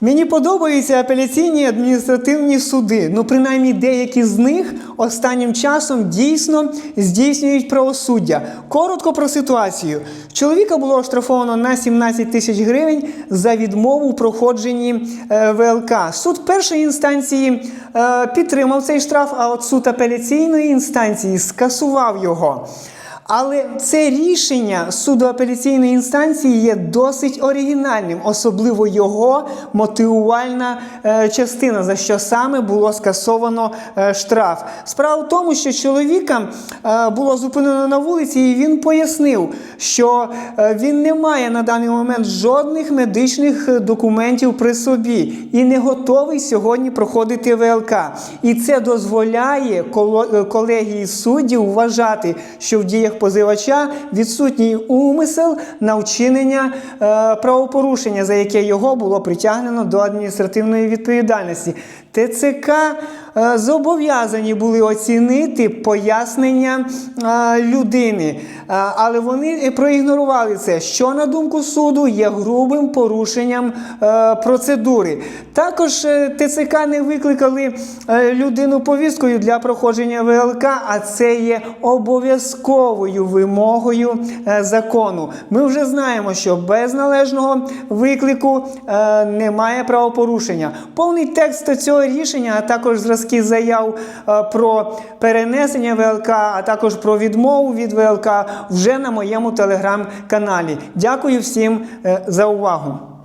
Мені подобаються апеляційні адміністративні суди. Ну, принаймні, деякі з них останнім часом дійсно здійснюють правосуддя. Коротко про ситуацію. Чоловіка було оштрафовано на 17 тисяч гривень за відмову в проходженні е, ВЛК. Суд першої інстанції е, підтримав цей штраф, а от суд апеляційної інстанції скасував його. Але це рішення суду апеляційної інстанції є досить оригінальним, особливо його мотивувальна е, частина, за що саме було скасовано штраф. Справа в тому, що чоловіка е, було зупинено на вулиці, і він пояснив, що е, він не має на даний момент жодних медичних документів при собі і не готовий сьогодні проходити ВЛК. І це дозволяє е, колегії суддів вважати, що в діях позивача відсутній умисел на вчинення правопорушення, за яке його було притягнено до адміністративної відповідальності. ТЦК зобов'язані були оцінити пояснення е, людини, Е, але вони проігнорували це, що на думку суду є грубим порушенням е, процедури. Також е, ТЦК не викликали е, людину повісткою для проходження ВЛК, а це є обов'язковою вимогою е, закону. Ми вже знаємо, що без належного виклику е, немає правопорушення. Повний текст цього рішення, а також зразки заяв е, про перенесення ВЛК, а також про відмову від ВЛК вже на моєму телеграм-каналі. Дякую всім е, за увагу.